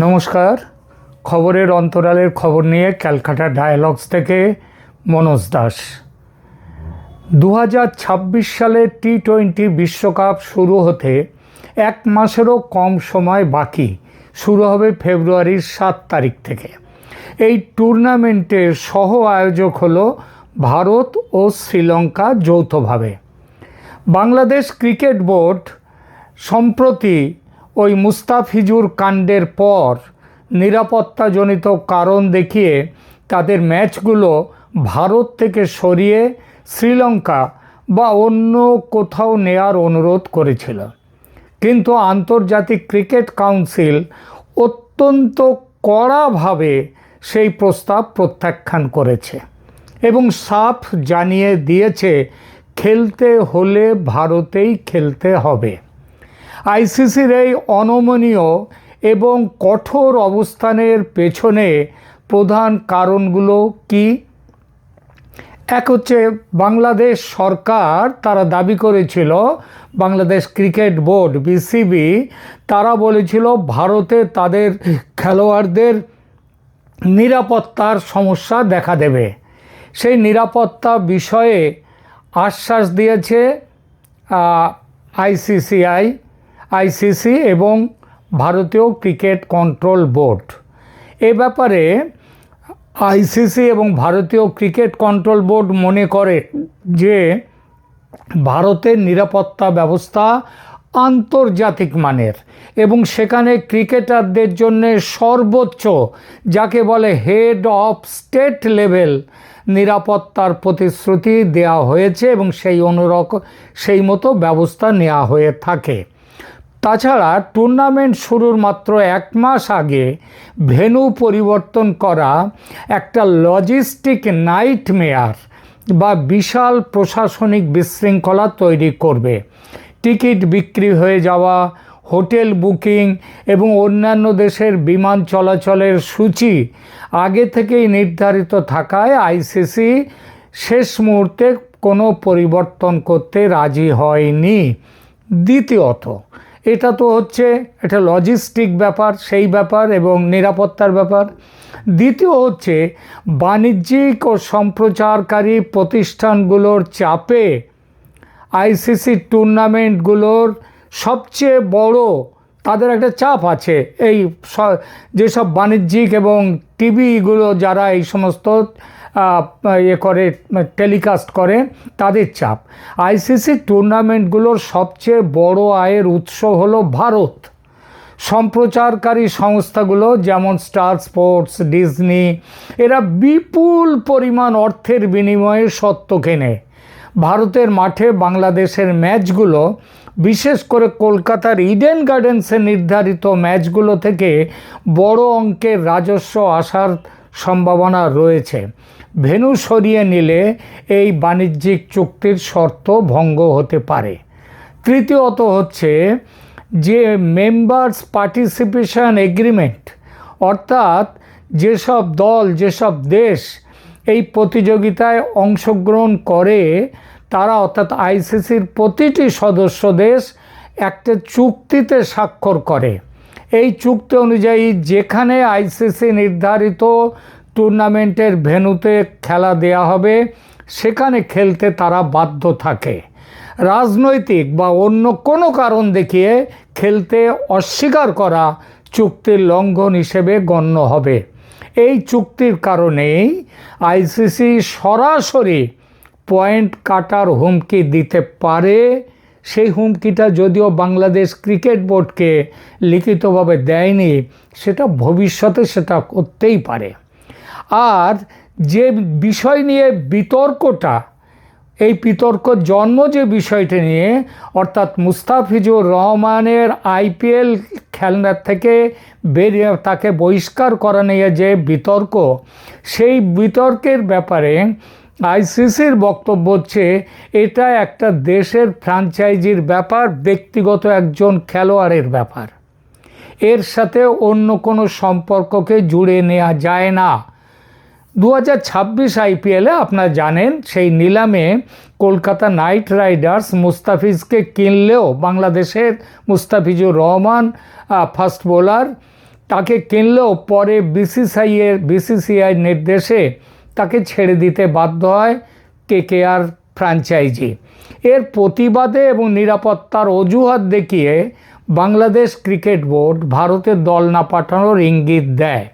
নমস্কার। খবরের অন্তরালের খবর নিয়ে ক্যালকাটা ডায়ালগস থেকে মনোজ দাস। দু সালে টি টোয়েন্টি বিশ্বকাপ শুরু হতে এক মাসেরও কম সময় বাকি শুরু হবে ফেব্রুয়ারির সাত তারিখ থেকে। এই টুর্নামেন্টের সহ আয়োজক হলো ভারত ও শ্রীলঙ্কা যৌথভাবে। বাংলাদেশ ক্রিকেট বোর্ড সম্প্রতি ওই মুস্তাফিজুর কাণ্ডের পর নিরাপত্তাজনিত কারণ দেখিয়ে তাদের ম্যাচগুলো ভারত থেকে সরিয়ে শ্রীলঙ্কা বা অন্য কোথাও নেয়ার অনুরোধ করেছিল। কিন্তু আন্তর্জাতিক ক্রিকেট কাউন্সিল অত্যন্ত কড়াভাবে সেই প্রস্তাব প্রত্যাখ্যান করেছে এবং সাফ জানিয়ে দিয়েছে, খেলতে হলে ভারতেই খেলতে হবে। আইসিসির এই অনমনীয় এবং কঠোর অবস্থানের পেছনে প্রধান কারণগুলো কি? এক হচ্ছে বাংলাদেশ সরকার তারা দাবি করেছিল, বাংলাদেশ ক্রিকেট বোর্ড, বিসিবি, তারা বলেছিল ভারতে তাদের খেলোয়াড়দের নিরাপত্তার সমস্যা দেখা দেবে। সেই নিরাপত্তা বিষয়ে আশ্বাস দিয়েছে আইসিসিআই। আইসিসি এবং ভারতীয় ক্রিকেট কন্ট্রোল বোর্ড। এ ব্যাপারে আইসিসি এবং ভারতীয় ক্রিকেট কন্ট্রোল বোর্ড মনে করে যে ভারতের নিরাপত্তা ব্যবস্থা আন্তর্জাতিক মানের এবং সেখানে ক্রিকেটারদের জন্য সর্বোচ্চ যাকে বলে হেড অফ স্টেট লেভেল নিরাপত্তার প্রতিশ্রুতি দেওয়া হয়েছে এবং সেই অনুরক সেই মতো ব্যবস্থা নেওয়া হয়ে থাকে। তাছাড়া টুর্নামেন্ট শুরুর মাত্র এক মাস আগে ভেন্যু পরিবর্তন করা একটা লজিস্টিক নাইট মেয়ার বা বিশাল প্রশাসনিক বিশৃঙ্খলা তৈরি করবে। টিকিট বিক্রি হয়ে যাওয়া, হোটেল বুকিং এবং অন্যান্য দেশের বিমান চলাচলের সূচি আগে থেকেই নির্ধারিত থাকায় আইসিসি শেষ মুহূর্তে কোনো পরিবর্তন করতে রাজি হয়নি। দ্বিতীয়ত এটা তো হচ্ছে এটা লজিস্টিক ব্যাপার, সেই ব্যাপার এবং নিরাপত্তার ব্যাপার। দ্বিতীয় হচ্ছে বাণিজ্যিক ও সম্প্রচারকারী প্রতিষ্ঠানগুলোর চাপে আইসিসি টুর্নামেন্টগুলোর সবচেয়ে বড় তাদের একটা চাপ আছে। এই যেসব বাণিজ্যিক এবং টিভিগুলো যারা এই সমস্ত ইয়ে করে টেলিকাস্ট করে, তাদের চাপ। আইসিসি টুর্নামেন্টগুলোর সবচেয়ে বড় আয়ের উৎস হলো ভারত। সম্প্রচারকারী সংস্থাগুলো যেমন স্টার স্পোর্টস ডিজনি এরা বিপুল পরিমাণ অর্থের বিনিময়ে সত্য কেনে। ভারতের মাঠে বাংলাদেশের ম্যাচগুলো, বিশেষ করে কলকাতার ইডেন গার্ডেন্সে নির্ধারিত ম্যাচগুলো থেকে বড় অঙ্কের রাজস্ব আসার সম্ভাবনা রয়েছে। ভেনু সরিয়ে নিলে এই বাণিজ্যিক চুক্তির শর্ত ভঙ্গ হতে পারে। তৃতীয়ত হচ্ছে যে মেম্বার্স পার্টিসিপেশন এগ্রিমেন্ট অর্থাৎ যেসব দল, যেসব দেশ এই প্রতিযোগিতায় অংশগ্রহণ করে, তারা অর্থাৎ আইসিসির প্রতিটি সদস্য দেশ একটা চুক্তিতে স্বাক্ষর করে। এই চুক্তি অনুযায়ী যেখানে আইসিসি নির্ধারিত টুর্নামেন্টের ভেনুতে খেলা দেয়া হবে, সেখানে খেলতে তারা বাধ্য থাকে। রাজনৈতিক বা অন্য কোনো কারণ দেখিয়ে খেলতে অস্বীকার করা চুক্তির লঙ্ঘন হিসেবে গণ্য হবে। এই চুক্তির কারণেই আইসিসি সরাসরি পয়েন্ট কাটার হুমকি দিতে পারে। সেই হুমকিটা যদিও বাংলাদেশ ক্রিকেট বোর্ডকে লিখিতভাবে দেয়নি, সেটা ভবিষ্যতে সেটা করতেই পারে। আর যে বিষয় নিয়ে বিতর্কটা, এই বিতর্ক জন্ম যে বিষয়টি নিয়ে, অর্থাৎ মুস্তাফিজুর রহমানের আইপিএল খেলনার থেকে বেরিয়ে তাকে বহিষ্কার করা নিয়ে যে বিতর্ক, সেই বিতর্কের ব্যাপারে আইসিসির বক্তব্য হচ্ছে, এটা একটা দেশের ফ্র্যাঞ্চাইজির ব্যাপার, ব্যক্তিগত একজন খেলোয়াড়ের ব্যাপার। এর সাথে অন্য কোনো সম্পর্ককে জুড়ে নেওয়া যায় না। দু হাজার ছাব্বিশ আইপিএলে আপনারা জানেন সেই নিলামে কলকাতা নাইট রাইডার্স মুস্তাফিজকে কিনলেও বাংলাদেশের মুস্তাফিজুর রহমান ফাস্ট বোলার, তাকে কিনলেও পরে বিসিসিআইয়ের বিসিসিআই নির্দেশে তাকে ছেড়ে দিতে বাধ্য হয় কেকেআর ফ্র্যাঞ্চাইজি। এর প্রতিবাদে এবং নিরাপত্তার অজুহাত দেখিয়ে বাংলাদেশ ক্রিকেট বোর্ড ভারতের দল না পাঠানোর ইঙ্গিত দেয়।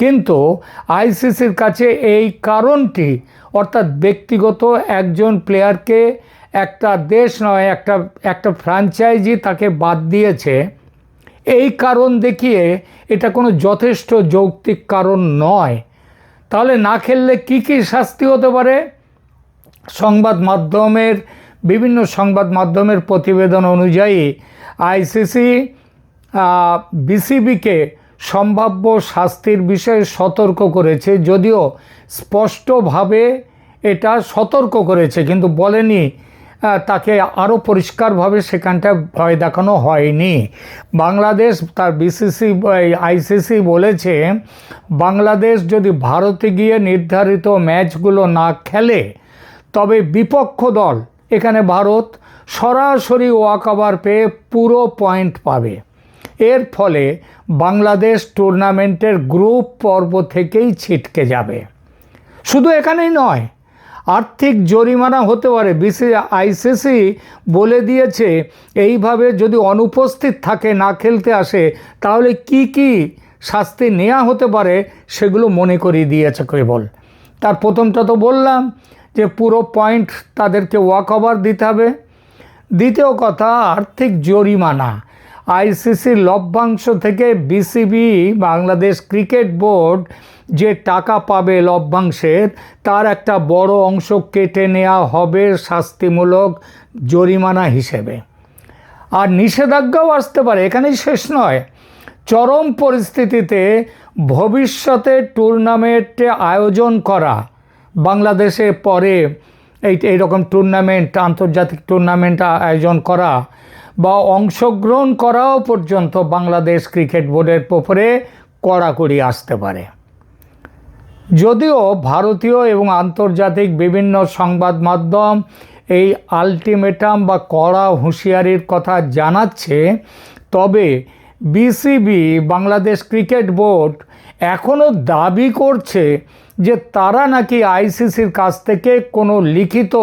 কিন্তু আইসিসির কাছে এই কারণটি, অর্থাৎ ব্যক্তিগত একজন প্লেয়ারকে একটা দেশ নয়, একটা একটা ফ্র্যাঞ্চাইজি তাকে বাদ দিয়েছে, এই কারণ দেখিয়ে এটা কোনো যথেষ্ট যৌক্তিক কারণ নয়। তাহলে না খেললে কি কি শাস্তি হতে পারে? সংবাদ মাধ্যমের, বিভিন্ন সংবাদ মাধ্যমের প্রতিবেদন অনুযায়ী আইসিসি বিসিবিকে সম্ভাব্য শাস্তির বিষয়ে সতর্ক করেছে, যদিও স্পষ্টভাবে এটা সতর্ক করেছে, কিন্তু বলেনি তাকে আরও পরিষ্কারভাবে সেখানটা ভয় দেখানো হয়নি। বাংলাদেশ, তার বিসিসি আইসিসি বলেছে, বাংলাদেশ যদি ভারতে গিয়ে নির্ধারিত ম্যাচগুলো না খেলে, তবে বিপক্ষ দল, এখানে ভারত সরাসরি ওয়াকাবার পেয়ে পুরো পয়েন্ট পাবে। এর ফলে বাংলাদেশ টুর্নামেন্টের গ্রুপ পর্ব থেকেই ছিটকে যাবে। শুধু এখানেই নয়, আর্থিক জরিমানা হতে পারে। বিসি আইসিসি বলে দিয়েছে, এইভাবে যদি অনুপস্থিত থাকে, না খেলতে আসে, তাহলে কি কি শাস্তি নেওয়া হতে পারে সেগুলো মনে করিয়ে দিয়েছে কেবল। তার প্রথমটা তো বললাম, যে পুরো পয়েন্ট তাদেরকে ওয়াক ওভার দিতে হবে। দ্বিতীয় কথা, আর্থিক জরিমানা। আইসিসির লভ্যাংশ থেকে বিসিবি, বাংলাদেশ ক্রিকেট বোর্ড যে টাকা পাবে লভ্যাংশের, তার একটা বড় অংশ কেটে নেওয়া হবে শাস্তিমূলক জরিমানা হিসেবে। আর নিষেধাজ্ঞাও আসতে পারে, এখানেই শেষ নয়। চরম পরিস্থিতিতে ভবিষ্যতে টুর্নামেন্টে আয়োজন করা বাংলাদেশে পরে এই, এইরকম টুর্নামেন্ট আন্তর্জাতিক টুর্নামেন্ট আয়োজন করা বা অংশগ্রহণ করাও পর্যন্ত বাংলাদেশ ক্রিকেট বোর্ডের উপরে কড়াকড়ি আসতে পারে। যদিও ভারতীয় এবং আন্তর্জাতিক বিভিন্ন সংবাদ মাধ্যম এই আলটিমেটাম বা কড়া হুঁশিয়ারির কথা জানাচ্ছে, তবে বিসিবি বাংলাদেশ ক্রিকেট বোর্ড এখনও দাবি করছে যে তারা নাকি আইসিসির কাছ থেকে কোনো লিখিত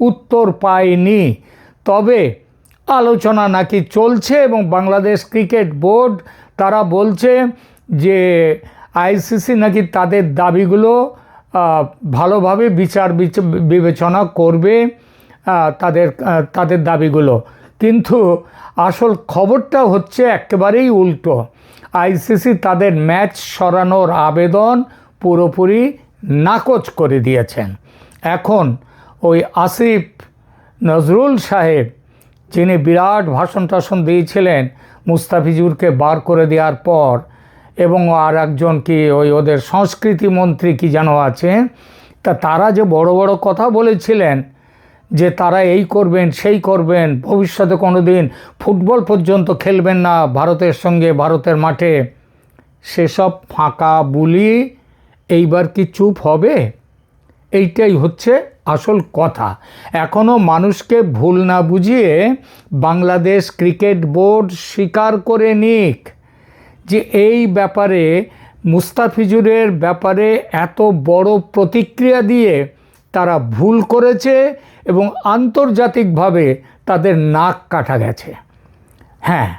উত্তর পায়নি। তবে আলোচনা নাকি চলছে এবং বাংলাদেশ ক্রিকেট বোর্ড তারা বলছে যে আইসিসি নাকি তাদের দাবিগুলো ভালোভাবে বিচার বিচ- বিবেচনা করবে তাদের তাদের দাবিগুলো। কিন্তু আসল খবরটা হচ্ছে একেবারেই উল্টো। আইসিসি তাদের ম্যাচ সরানোর আবেদন পুরোপুরি নাকচ করে দিয়েছেন। এখন ওই আসিফ নজরুল সাহেব, যিনি বিরাট ভাষণ টাষণ দিয়েছিলেন মুস্তাফিজুরকে বার করে দেওয়ার পর, এবং আর একজন কি ওই ওদের সংস্কৃতি মন্ত্রী কি যেন আছে তা তারা যে বড় বড় কথা বলেছিলেন যে তারা এই করবেন, সেই করবেন, ভবিষ্যতে কোনো দিন ফুটবল পর্যন্ত খেলবেন না ভারতের সঙ্গে, ভারতের মাঠে। সেসব ফাঁকা বুলি এইবার কি চুপ হবে? এইটাই হচ্ছে আসল কথা। এখনও মানুষকে ভুল না বুঝিয়ে বাংলাদেশ ক্রিকেট বোর্ড স্বীকার করে নিক যে এই ব্যাপারে, মুস্তাফিজুরের ব্যাপারে এত বড় প্রতিক্রিয়া দিয়ে তারা ভুল করেছে এবং আন্তর্জাতিকভাবে তাদের নাক কাটা গেছে। হ্যাঁ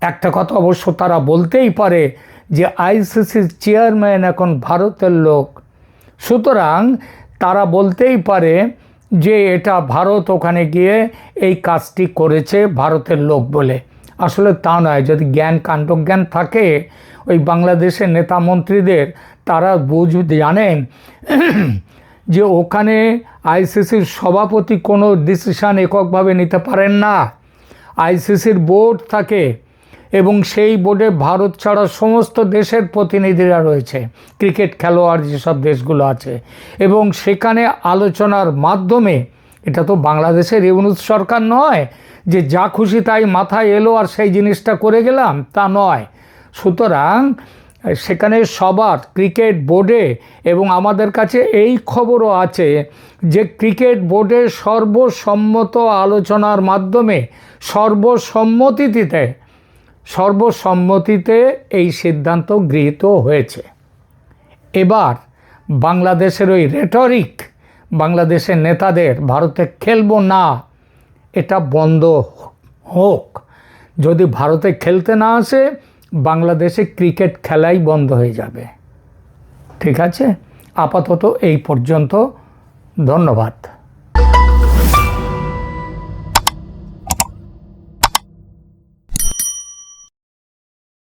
একটা কথা অবশ্য তারা বলতেই পারে যে আইসিসির চেয়ারম্যান এখন ভারতের লোক। সুতরাং তারা বলতেই পারে যে এটা ভারত ওখানে গিয়ে এই কাজটি করেছে ভারতের লোক বলে। আসলে তা নয়, যদি জ্ঞান কাণ্ডজ্ঞান থাকে, ওই বাংলাদেশের নেতা মন্ত্রীদের তারা বুঝ জানেন যে ওখানে আইসিসির সভাপতি কোনো ডিসিশান এককভাবে নিতে পারেন না। আইসিসির বোর্ড থাকে এবং সেই বোর্ডে ভারত ছাড়া সমস্ত দেশের প্রতিনিধিরা রয়েছে। ক্রিকেট খেলোয়াড় যেসব দেশগুলো আছে। এবং সেখানে আলোচনার মাধ্যমে, এটা তো বাংলাদেশের ইউনুস সরকার নয়, যে যা খুশি তাই মাথায় এলো আর সেই জিনিসটা করে গেলাম, তা নয়। সুতরাং সেখানে সবার ক্রিকেট বোর্ডে এবং আমাদের কাছে এই খবরও আছে যে ক্রিকেট বোর্ডে সর্বসম্মত আলোচনার মাধ্যমে, সর্বসম্মতিতে সর্বসম্মতিতে এই সিদ্ধান্ত গৃহীত হয়েছে। এবার বাংলাদেশের ওই রেটরিক বাংলাদেশের নেতাদের, ভারতে খেলব না, এটা বন্ধ হোক। যদি ভারতে খেলতে না আসে বাংলাদেশে ক্রিকেট খেলাই বন্ধ হয়ে যাবে। ঠিক আছে? আপাতত এই পর্যন্ত। ধন্যবাদ।